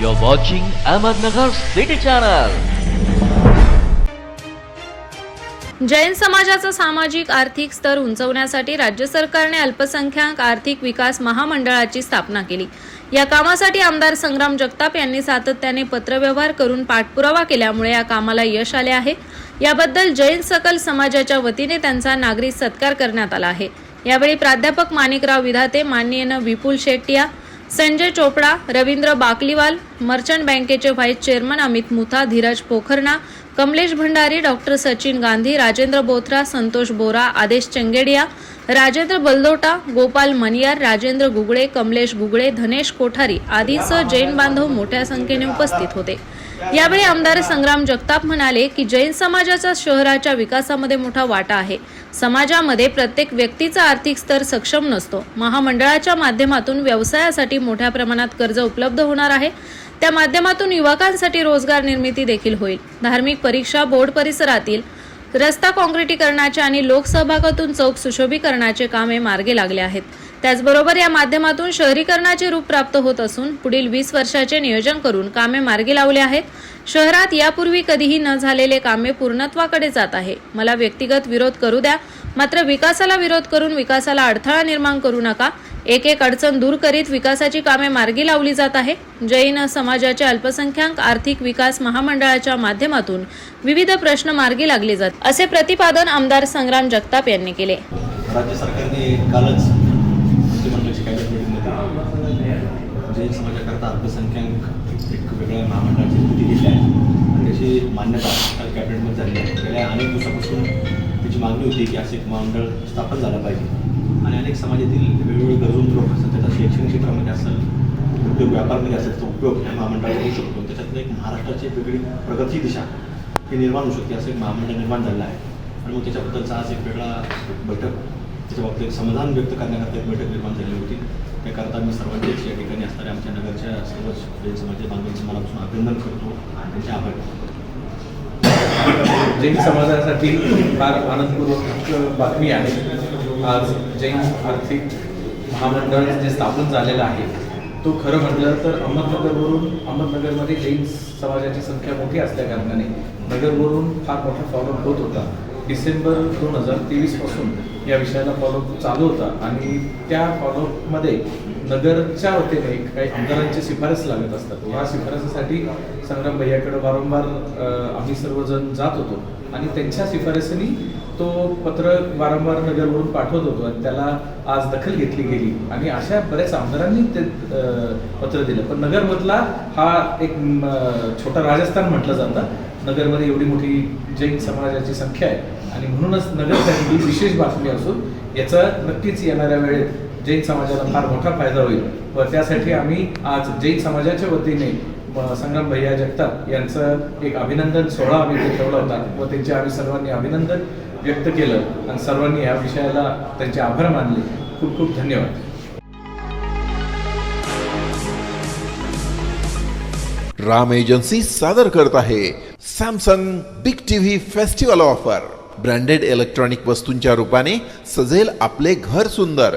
You're watching Ahmednagar City Channel. Jain समाजाचा सामाजिक आर्थिक स्तर उंचवण्यासाठी राज्य सरकारने अल्पसंख्याक आर्थिक विकास महामंडळाची स्थापना केली. या कामासाठी आमदार संग्राम जगताप यांनी सातत्याने पत्रव्यवहार करून पाठपुरावा केल्यामुळे या कामाला यश आले आहे. याबद्दल जैन सकल समाजाच्या वतीने त्यांचा नागरिक सत्कार करण्यात आला आहे. यावेळी प्राध्यापक माणिकराव विधाते माननीय विपुल शेट्टिया संजय चोपडा रवींद्र बाकलीवाल मर्चंट बँकेचे vice chairman Amit Mutha Dhiraj Pokharna Kamlesh Bhandari doctor Sachin Gandhi Rajendra Bothra Santosh Bora Aadesh Changedia Rajendra Baldota Gopal Maniyar Rajendra Gugale Kamlesh Gugale धनेश कोठारी आदीसह जैन बांधव मोठ्या संख्येने उपस्थित होते. यावेळी आमदार संग्राम जगताप म्हणाले की जैन समाजाचा शहराच्या विकासामध्ये मोठा वाटा आहे. समाजामध्ये प्रत्येक व्यक्तीचा आर्थिक स्तर सक्षम नसतो. महामंडळाच्या माध्यमातून व्यवसायासाठी मोठ्या प्रमाणात कर्ज उपलब्ध होणार आहे. त्या माध्यमातून युवकांसाठी रोजगार निर्मिती देखील होईल. धार्मिक परीक्षा बोर्ड परिसरातील रस्ता काँक्रिटीकरणाचे आणि लोकसहभागातून चौक सुशोभीकरणाचे कामे मार्गे लागले आहेत. त्याचबरोबर या माध्यमातून शहरीकरणाचे रूप प्राप्त होत असून पुढील वीस वर्षाचे नियोजन करून कामे मार्गी लावले आहेत. शहरात यापूर्वी कधीही न झालेले कामे पूर्णत्वाकडे जात आहे. मला व्यक्तिगत विरोध करू द्या. मात्र विकासाला विरोध करून विकासाला अडथळा निर्माण करू नका. एक एक अडचण दूर करीत विकासाची कामे मार्गी लावली जात आहे. जैन समाजाच्या अल्पसंख्याक आर्थिक विकास महामंडळाच्या माध्यमातून विविध प्रश्न मार्गी लागले जात असे प्रतिपादन आमदार संग्राम जगताप यांनी केले. राज्य सरकारने कालच जैन समाजाकरता अल्पसंख्याक एक वेगळ्या महामंडळाची स्थिती आहे. की असे एक महामंडळ स्थापन झालं पाहिजे. आणि अनेक समाजातील वेगवेगळे गरजून लोक असतात त्याचा शैक्षणिक क्षेत्रामध्ये असेल उद्योग व्यापारमध्ये असेल त्याचा उपयोग या महामंडळाला होऊ शकतो. त्याच्यातनं एक महाराष्ट्राची एक वेगळी प्रगती दिशा ही निर्माण होऊ शकते असं एक महामंडळ निर्माण झालं आहे. आणि मग त्याच्याबद्दलचा आज एक वेगळा बैठक त्याच्या बाबतीत समाधान व्यक्त करण्याकरता एक बैठक निर्माण झाली होती. त्याकरता मी सर्वांचेच या ठिकाणी असणाऱ्या आमच्या नगरच्या सर्व समाजाच्या समाज बांधवांचं मनापासून अभिनंदन करतो. त्यांचे आभार. मानतो. जैन समाजासाठी फार आनंदपूर्वक बातमी आहे. आज जैन आर्थिक महामंडळ जे स्थापन झालेलं आहे तो खरं म्हटलं तर अहमदनगरवरून अहमदनगरमध्ये जैन समाजाची संख्या मोठी असल्याकारणाने नगरवरून फार मोठा फॉलोअप होत होता. डिसेंबर दोन हजार तेवीसपासून या विषयाला फॉलोअप चालू होता आणि त्या फॉलोअपमध्ये नगरच्या वतीने काही आमदारांची शिफारस लागत असतात. या शिफारसीसाठी संग्राम भैयाकडे वारंवार आम्ही सर्वजण जात होतो. आणि त्यांच्या शिफारसीने तो पत्र वारंवार नगरवरून पाठवत होतो आणि त्याला आज दखल घेतली गेली. आणि अशा बऱ्याच आमदारांनी ते पत्र दिलं. पण नगरमधला हा एक छोटा राजस्थान म्हटलं जातं. नगरमध्ये एवढी मोठी जैन समाजाची संख्या आहे. आणि म्हणूनच नगरसाठी ही विशेष बातमी असून याचा नक्कीच येणाऱ्या वेळेत जैन समाजाला फार मोठा फायदा होईल. व त्यासाठी आम्ही आज जैन समाजाच्या वतीने संगम संग्राम भैया जगताप यांचं एक अभिनंदन सोहळा आम्ही इथे ठेवला होता. व त्यांचे आम्ही सर्वांनी अभिनंदन व्यक्त केलं. आणि सर्वांनी या विषयाला त्यांचे आभार मानले. खूप खूप धन्यवाद. राम एजन्सी सादर करत आहे Samsung big TV festival offer. Branded electronic वस्तूंच्या रूपाने सजेल आपले घर सुंदर.